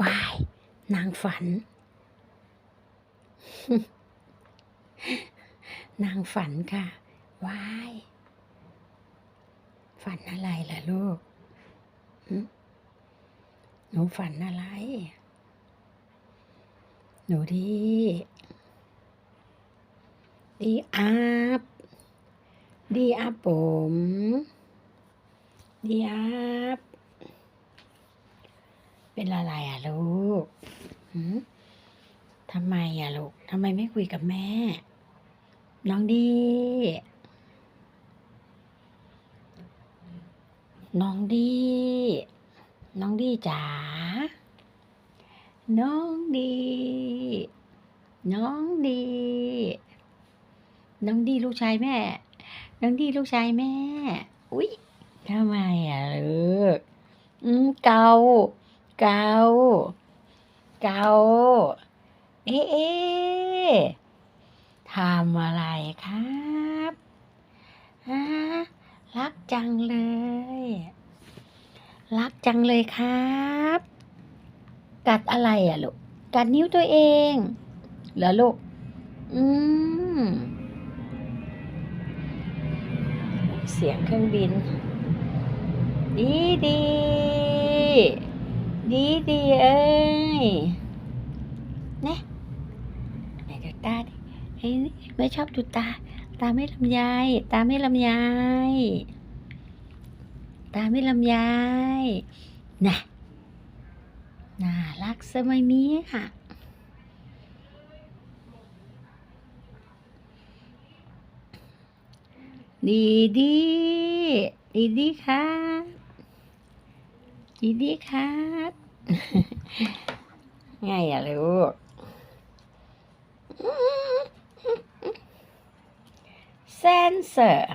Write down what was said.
วาย นางฝัน นางฝันค่ะวาย ฝันอะไรล่ะลูก หนูฝันอะไร หนูดี ดีอัพ ดีอัพผม ดีอัพ เป็นอะไรอะลูกทำไมอะลูกทำไมไม่คุยกับแม่ น้องดี น้องดี น้องดีจ๋า น้องดี น้องดี น้องดีลูกชายแม่ น้องดีลูกชายแม่ อุ๊ยทำไมอะลูกอืมเกา เกาเกาเอ๊ะทำอะไรครับฮะรักจังเลย รักจังเลยครับ กัดอะไรอะลูก กัดนิ้วตัวเอง เหรอลูก อืม เสียงเครื่องบิน ดีดี ดีดีเอ้ยเนี่ยไหนดูตาดิเฮ้ไม่ชอบดูตา ตาไม่ลำยายตาไม่ลำยายตาไม่ลำยายนะน่ารักสมัยนี้ค่ะดีดีดีดีครับดีดีครับ ไงอะลูกเซนเซอร์